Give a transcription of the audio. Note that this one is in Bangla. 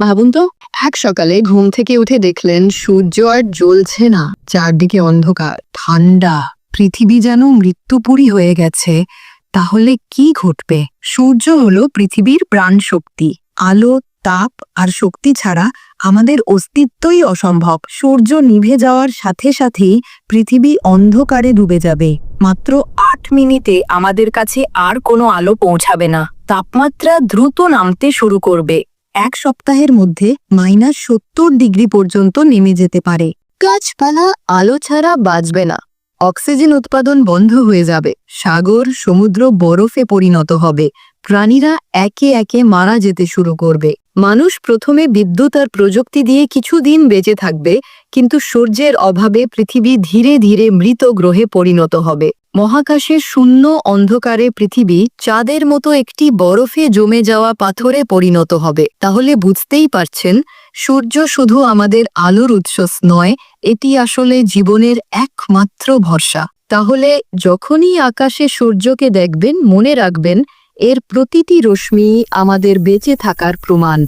ভাবুন তো, এক সকালে ঘুম থেকে উঠে দেখলেন সূর্য আর জ্বলছে না। চারদিকে অন্ধকার, ঠান্ডা, পৃথিবী যেন মৃত্যুপুরী হয়ে গেছে। তাহলে কি ঘটবে? সূর্য হলো পৃথিবীর প্রাণ শক্তি আলো, তাপ আর শক্তি ছাড়া আমাদের অস্তিত্বই অসম্ভব। সূর্য নিভে যাওয়ার সাথে সাথেই পৃথিবী অন্ধকারে ডুবে যাবে। মাত্র আট মিনিটে আমাদের কাছে আর কোনো আলো পৌঁছাবে না। তাপমাত্রা দ্রুত নামতে শুরু করবে। এক সপ্তাহের মধ্যে মাইনাস সত্তর ডিগ্রি পর্যন্ত নেমে যেতে পারে। গাছপালা, আলো ছাড়া বাঁচবে না। অক্সিজেন উৎপাদন বন্ধ হয়ে যাবে। সাগর, সমুদ্র বরফে পরিণত হবে। প্রাণীরা একে একে মারা যেতে শুরু করবে। মানুষ প্রথমে বিদ্যুৎ আর প্রযুক্তি দিয়ে কিছুদিন বেঁচে থাকবে, কিন্তু সূর্যের অভাবে পৃথিবী ধীরে ধীরে মৃত গ্রহে পরিণত হবে। মহাকাশের শূন্য অন্ধকারে পৃথিবী চাঁদের মতো একটি বরফে জমে যাওয়া পাথরে পরিণত হবে। তাহলে বুঝতেই পারছেন, সূর্য শুধু আমাদের আলোর উৎস নয়, এটি আসলে জীবনের একমাত্র ভরসা। তাহলে যখনই আকাশে সূর্যকে দেখবেন, মনে রাখবেন, এর প্রতিটি রশ্মি আমাদের বেঁচে থাকার প্রমাণ।